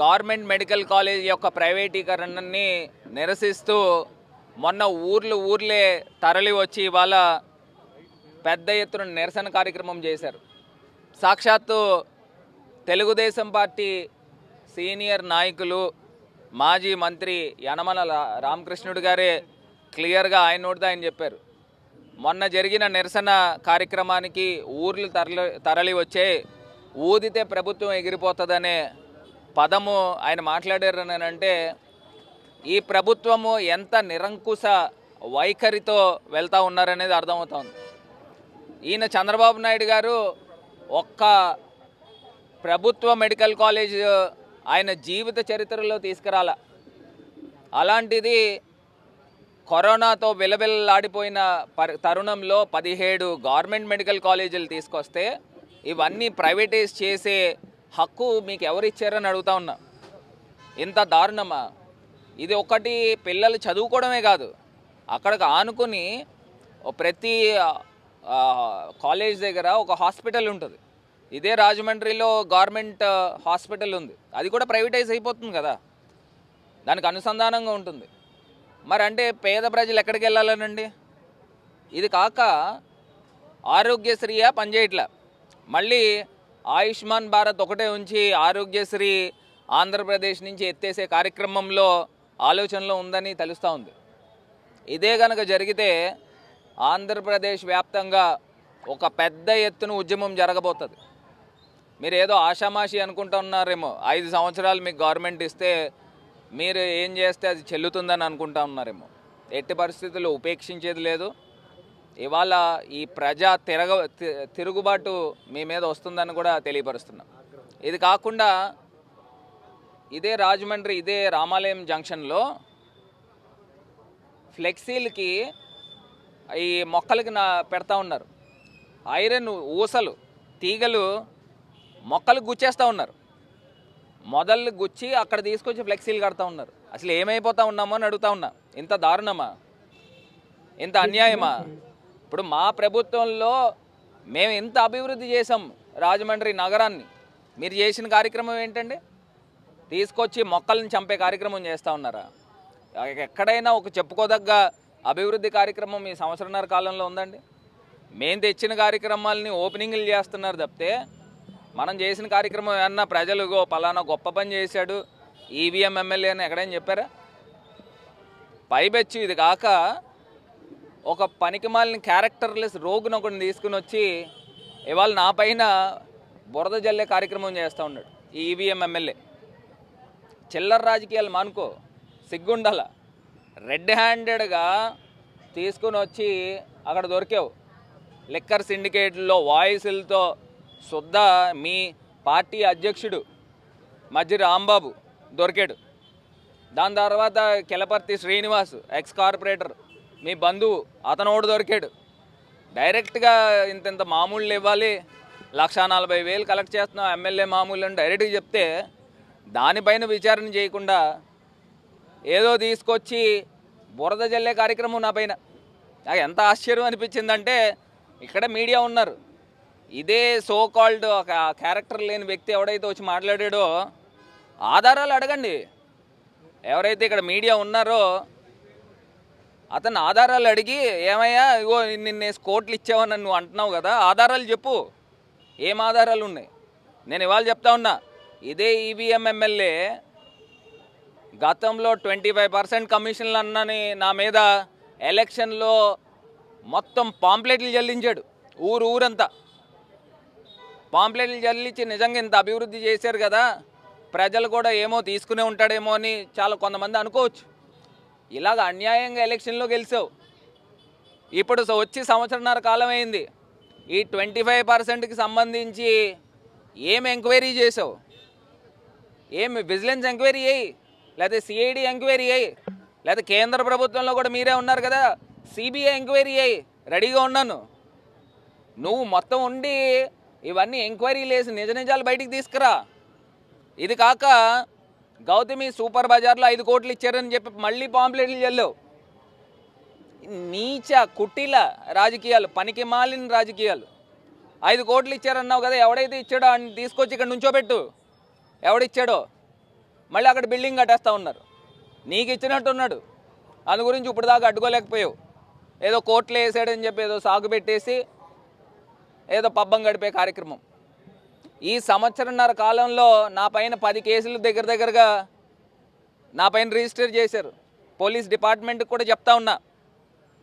Government medical college యొక్క ప్రైవేటీకరణని నిరసిస్తూ మొన్న ఊర్లు ఊర్లే తరలి వచ్చి ఇవాళ పెద్ద ఎత్తున నిరసన కార్యక్రమం చేశారు. సాక్షాత్తు తెలుగుదేశం పార్టీ సీనియర్ నాయకులు మాజీ మంత్రి యనమల రామకృష్ణుడు గారే క్లియర్గా ఆయన నోటితో ఆయన చెప్పారు. మొన్న జరిగిన నిరసన కార్యక్రమానికి ఊర్లు తరలి తరలి వచ్చే ఊదితే ప్రభుత్వం ఎగిరిపోతుందనే పదము ఆయన మాట్లాడారు అని అంటే ఈ ప్రభుత్వము ఎంత నిరంకుశ వైఖరితో వెళ్తా ఉన్నారనేది అర్థమవుతోంది. ఈయన చంద్రబాబు నాయుడు గారు ఒక్క ప్రభుత్వ మెడికల్ కాలేజ్ ఆయన జీవిత చరిత్రలో తీసుకురాల. అలాంటిది కరోనాతో విలవిల్లాడిపోయిన తరుణంలో పదిహేడు గవర్నమెంట్ మెడికల్ కాలేజీలు తీసుకొస్తే ఇవన్నీ ప్రైవేటైజ్ చేసే హక్కు మీకు ఎవరు ఇచ్చారని అడుగుతా ఉన్నా. ఇంత దారుణమా? ఇది ఒకటి పిల్లలు చదువుకోవడమే కాదు. అక్కడికి ఆనుకుని ప్రతి కాలేజ్ దగ్గర ఒక హాస్పిటల్ ఉంటుంది. ఇదే రాజమండ్రిలో గవర్నమెంట్ హాస్పిటల్ ఉంది. అది కూడా ప్రైవేటైజ్ అయిపోతుంది కదా. దానికి అనుసంధానంగా ఉంటుంది. మరి అంటే పేద ప్రజలు ఎక్కడికి వెళ్ళాలనండి? ఇది కాక ఆరోగ్యశ్రీయా పనిచేయట్లా మళ్ళీ ఆయుష్మాన్ భారత్ ఒకటే ఉంచి ఆరోగ్యశ్రీ ఆంధ్రప్రదేశ్ నుంచి ఎత్తేసే కార్యక్రమంలో ఆలోచనలో ఉందని తెలుస్తూ ఉంది. ఇదే కనుక జరిగితే ఆంధ్రప్రదేశ్ వ్యాప్తంగా ఒక పెద్ద ఎత్తున ఉద్యమం జరగబోతుంది. మీరు ఏదో ఆషామాషి అనుకుంటా ఉన్నారేమో ఐదు సంవత్సరాలు మీకు గవర్నమెంట్ ఇస్తే మీరు ఏం చేస్తే అది చెల్లుతుందని అనుకుంటా ఉన్నారేమో. ఎట్టి పరిస్థితుల్లో ఉపేక్షించేది లేదు. ఇవాళ ఈ ప్రజా తిరగ తి- తిరుగుబాటు మీ మీద వస్తుందని కూడా తెలియపరుస్తున్నాం. ఇది కాకుండా ఇదే రాజమండ్రి ఇదే రామాలయం జంక్షన్లో ఫ్లెక్సీలకి ఈ మొక్కలకి నా పెడతా ఉన్నారు. ఐరన్ ఊసలు తీగలు మొక్కలు గుచ్చేస్తూ ఉన్నారు. మొదలు గుచ్చి అక్కడ తీసుకొచ్చి ఫ్లెక్సీలు కడతా ఉన్నారు. అసలు ఏమైపోతా ఉన్నామో అని అడుగుతా ఉన్నా. ఇంత దారుణమా? ఇంత అన్యాయమా? ఇప్పుడు మా ప్రభుత్వంలో మేము ఎంత అభివృద్ధి చేసాం రాజమండ్రి నగరాన్ని. మీరు చేసిన కార్యక్రమం ఏంటండి? తీసుకొచ్చి మొక్కల్ని చంపే కార్యక్రమం చేస్తూ ఉన్నారా? ఎక్కడైనా ఒక చెప్పుకోదగ్గ అభివృద్ధి కార్యక్రమం ఈ సంవత్సరన్నర కాలంలో ఉందండి? మేము తెచ్చిన కార్యక్రమాలని ఓపెనింగ్లు చేస్తున్నారు తప్పితే మనం చేసిన కార్యక్రమం ఏమన్నా ప్రజలు పలానా గొప్ప పని చేశాడు ఈవీఎం ఎమ్మెల్యే అని ఎక్కడైనా చెప్పారా? పైబెచ్చు ఇది కాక ఒక పనికిమాలిన క్యారెక్టర్లెస్ రోగును ఒకటి తీసుకుని వచ్చి ఇవాళ నా పైన బురద జల్లే కార్యక్రమం చేస్తూ ఉన్నాడు ఈ ఈవీఎం ఎమ్మెల్యే చిల్లర రాజకీయాలు మానుకో సిగ్గుండాల. రెడ్ హ్యాండెడ్గా తీసుకుని వచ్చి అక్కడ దొరికావు. లిక్కర్ సిండికేట్లో వాయిస్లతో శుద్ధ మీ పార్టీ అధ్యక్షుడు మధ్య రాంబాబు దొరికాడు. దాని తర్వాత కెలపర్తి శ్రీనివాస్ ఎక్స్ కార్పొరేటర్ మీ బంధువు అతను ఓడు దొరికాడు. డైరెక్ట్గా ఇంత ఇంత మామూళ్ళు ఇవ్వాలి. లక్ష నలభై వేలు కలెక్ట్ చేస్తున్నాం ఎమ్మెల్యే మామూలు అని డైరెక్ట్గా చెప్తే దానిపైన విచారణ చేయకుండా ఏదో తీసుకొచ్చి బురద జల్లే కార్యక్రమం నా పైన. నాకు ఎంత ఆశ్చర్యం అనిపించిందంటే ఇక్కడ మీడియా ఉన్నారు. ఇదే సో కాల్డ్ ఒక క్యారెక్టర్ లేని వ్యక్తి ఎవడైతే వచ్చి మాట్లాడాడో ఆధారాలు అడగండి. ఎవరైతే ఇక్కడ మీడియా ఉన్నారో అతను ఆధారాలు అడిగి ఏమయ్యా ఇగో నిన్న కోట్లు ఇచ్చావని నువ్వు అంటున్నావు కదా ఆధారాలు చెప్పు. ఏం ఆధారాలు ఉన్నాయి? నేను ఇవాళ చెప్తా ఉన్నా ఇదే ఈవీఎం ఎమ్మెల్యే గతంలో ట్వంటీ ఫైవ్ పర్సెంట్ కమిషన్లు అన్నని నా మీద ఎలక్షన్లో మొత్తం పాంప్లెట్లు చెల్లించాడు ఊరు ఊరంతా. పాంప్లెట్లు చెల్లించి నిజంగా ఇంత అభివృద్ధి చేశారు కదా ప్రజలు కూడా ఏమో తీసుకునే ఉంటాడేమో అని చాలా కొంతమంది అనుకోవచ్చు. ఇలాగ అన్యాయంగా ఎలక్షన్లో గెలిచావు. ఇప్పుడు వచ్చి సంవత్సరన్నర కాలం అయింది ఈ ట్వంటీ ఫైవ్ పర్సెంట్కి సంబంధించి ఏం ఎంక్వైరీ చేసావు? ఏం విజిలెన్స్ ఎంక్వైరీ అయ్యి లేదా సిఐడి ఎంక్వైరీ అయ్యి లేదా కేంద్ర ప్రభుత్వంలో కూడా మీరే ఉన్నారు కదా సిబిఐ ఎంక్వైరీ అయ్యి రెడీగా ఉన్నాను. నువ్వు మొత్తం ఉండి ఇవన్నీ ఎంక్వైరీలు వేసి నిజ నిజాలు బయటికి తీసుకురా. ఇది కాక గౌతమి సూపర్ బజార్లో ఐదు కోట్లు ఇచ్చారని చెప్పి మళ్ళీ పాంప్లెట్లు చెల్లావు నీచ కుటిల రాజకీయాలు పనికి మాలిన రాజకీయాలు. ఐదు కోట్లు ఇచ్చారన్నావు కదా ఎవడైతే ఇచ్చాడో అని తీసుకొచ్చి ఇక్కడ నుంచోబెట్టు. ఎవడిచ్చాడో? మళ్ళీ అక్కడ బిల్డింగ్ కట్టేస్తూ ఉన్నారు. నీకు ఇచ్చినట్టు ఉన్నాడు. అందు గురించి ఇప్పుడు దాకా అడ్డుకోలేకపోయావు. ఏదో కోట్లు వేసాడని చెప్పి ఏదో సాగు పెట్టేసి ఏదో పబ్బం గడిపే కార్యక్రమం. ఈ సంవత్సరంన్నర కాలంలో నా పైన పది కేసులు దగ్గర దగ్గరగా నా పైన రిజిస్టర్ చేశారు. పోలీస్ డిపార్ట్మెంట్కి కూడా చెప్తా ఉన్నా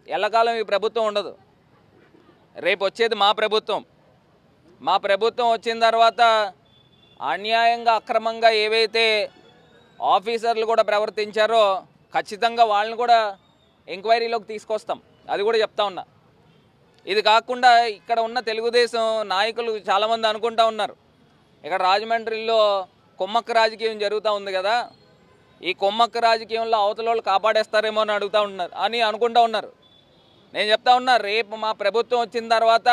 ఎల్లకాలం ఈ ప్రభుత్వం ఉండదు. రేపు వచ్చేది మా ప్రభుత్వం. మా ప్రభుత్వం వచ్చిన తర్వాత అన్యాయంగా అక్రమంగా ఏవైతే ఆఫీసర్లు కూడా ప్రవర్తించారో ఖచ్చితంగా వాళ్ళని కూడా ఎంక్వైరీలోకి తీసుకొస్తాం. అది కూడా చెప్తా ఉన్నా. ఇది కాకుండా ఇక్కడ ఉన్న తెలుగుదేశం నాయకులు చాలామంది అనుకుంటా ఉన్నారు. ఇక్కడ రాజమండ్రిలో కొమ్మక్క రాజకీయం జరుగుతూ ఉంది కదా. ఈ కొమ్మక్క రాజకీయంలో అవతల వాళ్ళు కాపాడేస్తారేమో అని అడుగుతూ ఉన్నారు అని అనుకుంటా ఉన్నారు. నేను చెప్తా ఉన్నా రేపు మా ప్రభుత్వం వచ్చిన తర్వాత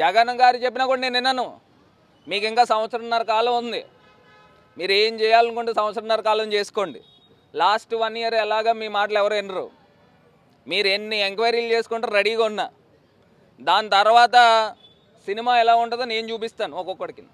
జగన్ గారు చెప్పినా కూడా నేను విన్నాను మీకు ఇంకా సంవత్సరంన్నర కాలం ఉంది. మీరు ఏం చేయాలనుకుంటే సంవత్సరంన్నర కాలం చేసుకోండి. లాస్ట్ వన్ ఇయర్ ఎలాగా మీ మాటలు ఎవరు వినరు. మీరు ఎన్ని ఎంక్వైరీలు చేసుకుంటారు రెడీగా ఉన్నా. దాని తర్వాత సినిమా ఎలా ఉంటుందో నేను చూపిస్తాను ఒక్కొక్కడికి.